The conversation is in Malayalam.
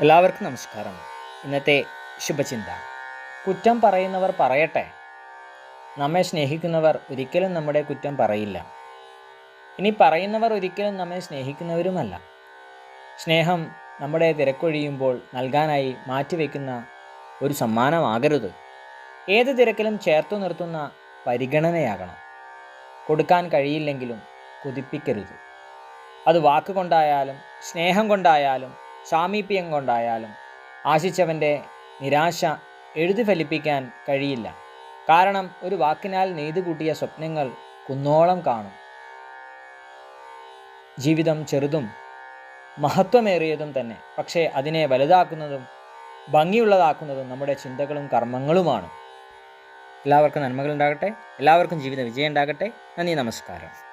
എല്ലാവർക്കും നമസ്കാരം. ഇന്നത്തെ ശുഭചിന്ത. കുറ്റം പറയുന്നവർ പറയട്ടെ. നമ്മെ സ്നേഹിക്കുന്നവർ ഒരിക്കലും നമ്മുടെ കുറ്റം പറയില്ല. ഇനി പറയുന്നവർ ഒരിക്കലും നമ്മെ സ്നേഹിക്കുന്നവരുമല്ല. സ്നേഹം നമ്മുടെ തിരക്കൊഴിയുമ്പോൾ നൽകാനായി മാറ്റിവെക്കുന്ന ഒരു സമ്മാനമാകരുത്. ഏത് തിരക്കിലും ചേർത്തു നിർത്തുന്ന പരിഗണനയാകണം. കൊടുക്കാൻ കഴിയില്ലെങ്കിലും കുതിപ്പിക്കരുത്. അത് വാക്കുകൊണ്ടായാലും സ്നേഹം കൊണ്ടായാലും സാമീപ്യം കൊണ്ടായാലും ആശിച്ചവന്റെ നിരാശ എഴുതി ഫലിപ്പിക്കാൻ കഴിയില്ല. കാരണം ഒരു വാക്കിനാൽ നെയ്തു കൂട്ടിയ സ്വപ്നങ്ങൾ കുന്നോളം കാണും. ജീവിതം ചെറുതും മഹത്വമേറിയതും തന്നെ. പക്ഷേ അതിനെ വലുതാക്കുന്നതും ഭംഗിയുള്ളതാക്കുന്നതും നമ്മുടെ ചിന്തകളും കർമ്മങ്ങളുമാണ്. എല്ലാവർക്കും നന്മകൾ ഉണ്ടാകട്ടെ എല്ലാവർക്കും ജീവിത വിജയം ഉണ്ടാകട്ടെ നന്ദി നമസ്കാരം.